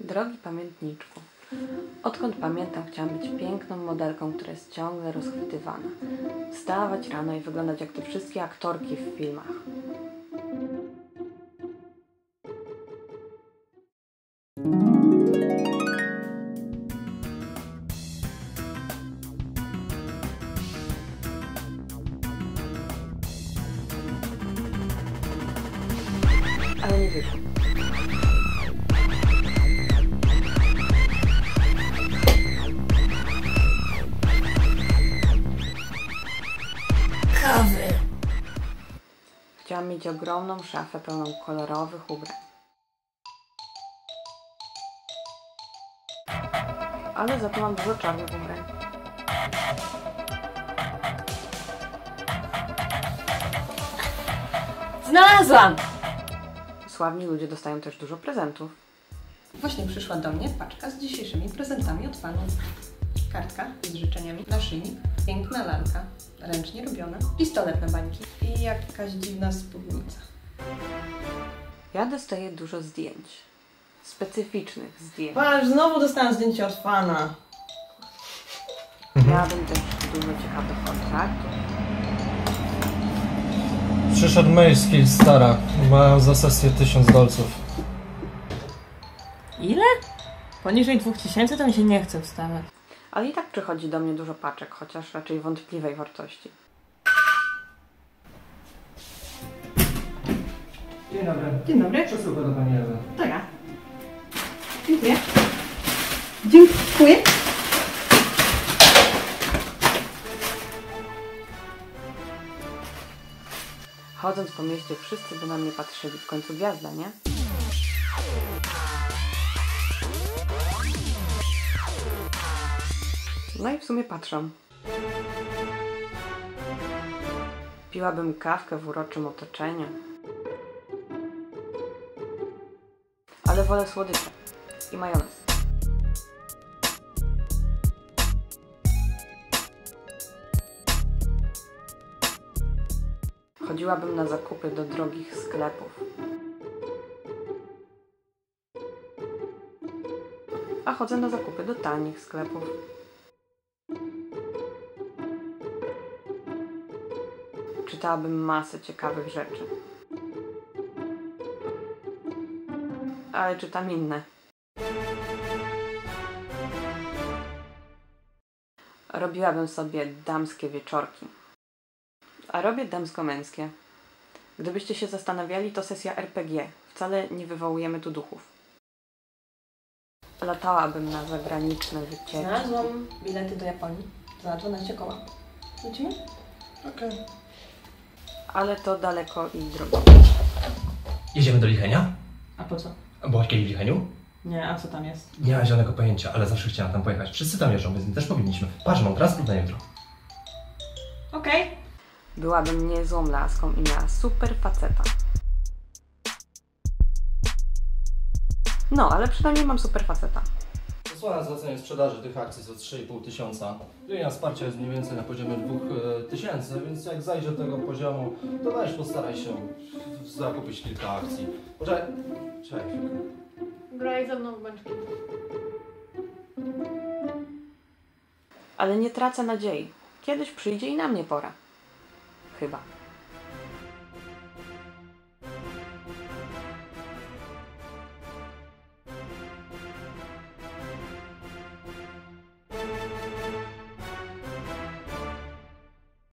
Drogi pamiętniczku, odkąd pamiętam, chciałam być piękną modelką, która jest ciągle rozchwytywana. Wstawać rano i wyglądać jak te wszystkie aktorki w filmach. Ale nie wyszło. Chciałam mieć ogromną szafę pełną kolorowych ubrań. Ale za to mam dużo czarnych ubrań. Znalazłam! Sławni ludzie dostają też dużo prezentów. Właśnie przyszła do mnie paczka z dzisiejszymi prezentami od fanów. Kartka z życzeniami, naszyjnik, piękna lalka, ręcznie robiona, pistolet na bańki i jakaś dziwna spódnica. Ja dostaję dużo zdjęć. Specyficznych zdjęć. Patrz, znowu dostałam zdjęcie od fana. Miałabym też dużo ciekawych kontraktów. Przyszedł mail z Killstara. Mają za sesję 1000 dolców. Ile? Poniżej 2000 to mi się nie chce wstawać. Ale i tak przychodzi do mnie dużo paczek, chociaż raczej wątpliwej wartości. Dzień dobry. Dzień dobry. Przesyłka do Pani Ewy. To ja. Dziękuję. Dziękuję. Chodząc po mieście, wszyscy by na mnie patrzyli. W końcu gwiazda, nie? No i w sumie patrzą. Piłabym kawkę w uroczym otoczeniu. Ale wolę słodycze i majonez. Chodziłabym na zakupy do drogich sklepów. A chodzę na zakupy do tanich sklepów. Czytałabym masę ciekawych rzeczy. Ale czytam inne. Robiłabym sobie damskie wieczorki. A robię damsko-męskie. Gdybyście się zastanawiali, to sesja RPG. Wcale nie wywołujemy tu duchów. Latałabym na zagraniczne wycieczki. Znalazłam bilety do Japonii za 12 koła. Lecimy? Okej. Ale to daleko i drogo. Jedziemy do Lichenia? A po co? Byłaś kiedyś w Licheniu? Nie, a co tam jest? Nie mam zielonego pojęcia, ale zawsze chciałam tam pojechać. Wszyscy tam jeżdżą, więc my też powinniśmy. Patrz, mam transport na jutro. Okej. Byłabym niezłą laską i miała super faceta. No, ale przynajmniej mam super faceta. Posłałem zlecenie sprzedaży tych akcji za 3,5 tysiąca. Linia wsparcia jest mniej więcej na poziomie 2 tysięcy, więc jak zajdzie do tego poziomu, to weź postaraj się zakupić kilka akcji. Poczekaj, czekaj chwilkę. Graj ze mną w bączki. Ale nie tracę nadziei. Kiedyś przyjdzie i na mnie pora. Chyba.